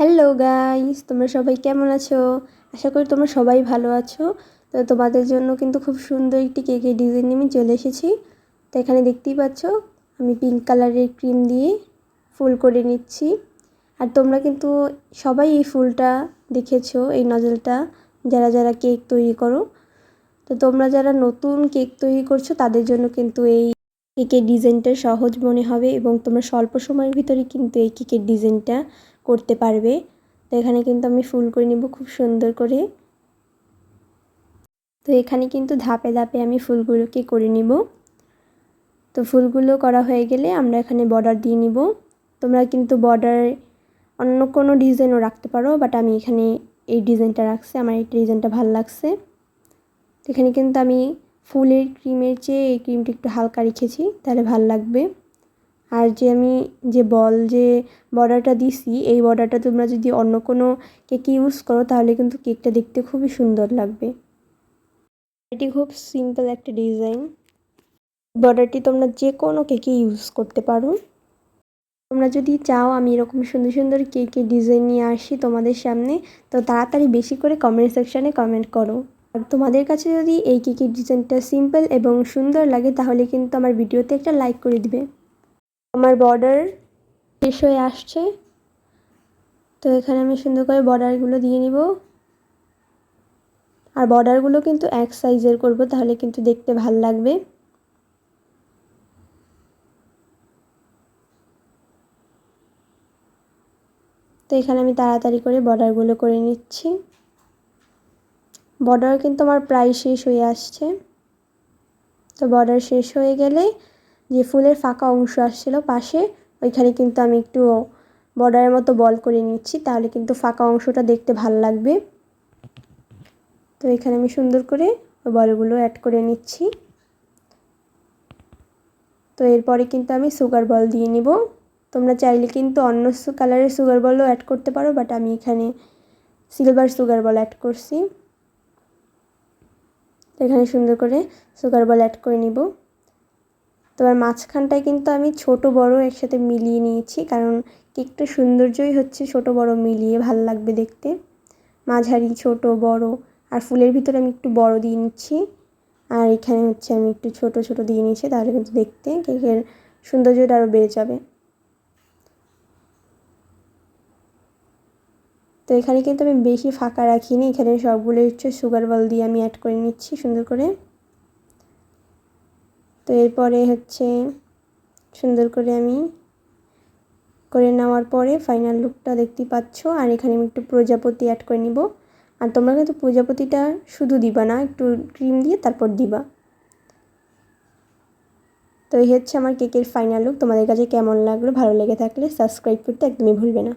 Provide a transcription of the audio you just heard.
Hello guys তোমরা সবাই কেমন আছো? আশা করি তোমরা সবাই ভালো আছো। তো তোমাদের জন্য কিন্তু খুব সুন্দর একটি কেকের ডিজাইন নিয়ে আমি চলে এসেছি। তো এখানে দেখতেই পাচ্ছ, আমি পিঙ্ক কালারের ক্রিম দিয়ে ফুল করে নিচ্ছি। আর তোমরা কিন্তু সবাই এই ফুলটা দেখেছ, এই নজলটা, যারা যারা কেক তৈরি করো। তো তোমরা যারা নতুন কেক তৈরি করছ, তাদের জন্য কিন্তু এই কেকের ডিজাইনটা সহজ মনে হবে এবং তোমরা স্বল্প সময়ের ভিতরে কিন্তু এই কেকের ডিজাইনটা করতে পারবে। তো এখানে কিন্তু আমি ফুল করে নিব খুব সুন্দর করে। তো এখানে কিন্তু ধাপে ধাপে আমি ফুলগুলোকে করে নিব। তো ফুলগুলো করা হয়ে গেলে আমরা এখানে বর্ডার দিয়ে নিব। তোমরা কিন্তু বর্ডার অন্য কোনো ডিজাইনও রাখতে পারো, বাট আমি এখানে এই ডিজাইনটা রাখছি। আমার এই ডিজাইনটা ভালো লাগছে। এখানে কিন্তু আমি ফুলের ক্রিমের চেয়ে এই ক্রিমটা একটু হালকা রেখেছি, তাহলে ভালো লাগবে। আর যে আমি যে বল যে বর্ডারটা দিছি, এই বর্ডারটা তোমরা যদি অন্য কোনো কেকে ইউজ করো, তাহলে কিন্তু কেকটা দেখতে খুবই সুন্দর লাগবে। এটি খুব সিম্পল একটা ডিজাইন। বর্ডারটি তোমরা যে কোনো কেকে ইউজ করতে পারো। তোমরা যদি চাও আমি এরকম সুন্দর সুন্দর কেকের ডিজাইন নিয়ে আসি তোমাদের সামনে, তো তাড়াতাড়ি বেশি করে কমেন্ট সেকশানে কমেন্ট করো। আর তোমাদের কাছে যদি এই কেকের ডিজাইনটা সিম্পল এবং সুন্দর লাগে, তাহলে কিন্তু আমার ভিডিওতে একটা লাইক করে দিবে। আমার বর্ডার শেষ হয়ে আসছে। তো এখানে আমি সুন্দর করে বর্ডারগুলো দিয়ে নিব। আর বর্ডারগুলো কিন্তু এক সাইজের করব, তাহলে কিন্তু দেখতে ভালো লাগবে। তো এখানে আমি তাড়াতাড়ি করে বর্ডারগুলো করে নিচ্ছি। বর্ডার কিন্তু আমার প্রায় শেষ হয়ে আসছে। তো বর্ডার শেষ হয়ে গেলে যে ফুলের ফাঁকা অংশ আসছিল পাশে, ওইখানে কিন্তু আমি একটু বর্ডারের মতো বল করে নিচ্ছি, তাহলে কিন্তু ফাঁকা অংশটা দেখতে ভালো লাগবে। তো এখানে আমি সুন্দর করে ওই বলগুলো অ্যাড করে নিচ্ছি। তো এরপরে কিন্তু আমি সুগার বল দিয়ে নিব। তোমরা চাইলে কিন্তু অন্য কালারের সুগার বলও অ্যাড করতে পারো বাট আমি এখানে সিলভার সুগার বল অ্যাড করছি। এখানে সুন্দর করে সুগার বল অ্যাড করে নিব। তোমার মাঝখানটায় কিন্তু আমি ছোট বড় একসাথে মিলিয়ে নিয়েছি, কারণ কেকটা সৌন্দর্যই হচ্ছে ছোট বড় মিলিয়ে ভালো লাগবে দেখতে। মাঝারি, ছোট, বড়, আর ফুলের ভিতরে আমি একটু বড় দিয়ে নিচ্ছি, আর এখানে হচ্ছে আমি একটু ছোট ছোট দিয়ে নিচ্ছি তাহলে কিন্তু দেখতে কেকের সৌন্দর্যটা আরও বেড়ে যাবে। তো এখানে কিন্তু আমি বেশি ফাঁকা রাখিনি। এখানে সবগুলো হচ্ছে সুগার বল দিয়ে আমি অ্যাড করে নিচ্ছি সুন্দর করে। তো এরপরে হচ্ছে সুন্দর করে আমি করে নেওয়ার পরে ফাইনাল লুকটা দেখতে পাচ্ছ। আর এখানে আমি একটু প্রজাপতি অ্যাড করে নিব। আর তোমরা কিন্তু প্রজাপতিটা শুধু দিবা না, একটু ক্রিম দিয়ে তারপর দিবা। তো এই হচ্ছে আমার কেকের ফাইনাল লুক তোমাদের কাছে কেমন লাগল, ভালো লেগে থাকলে সাবস্ক্রাইব করতে একদমই ভুলবে না।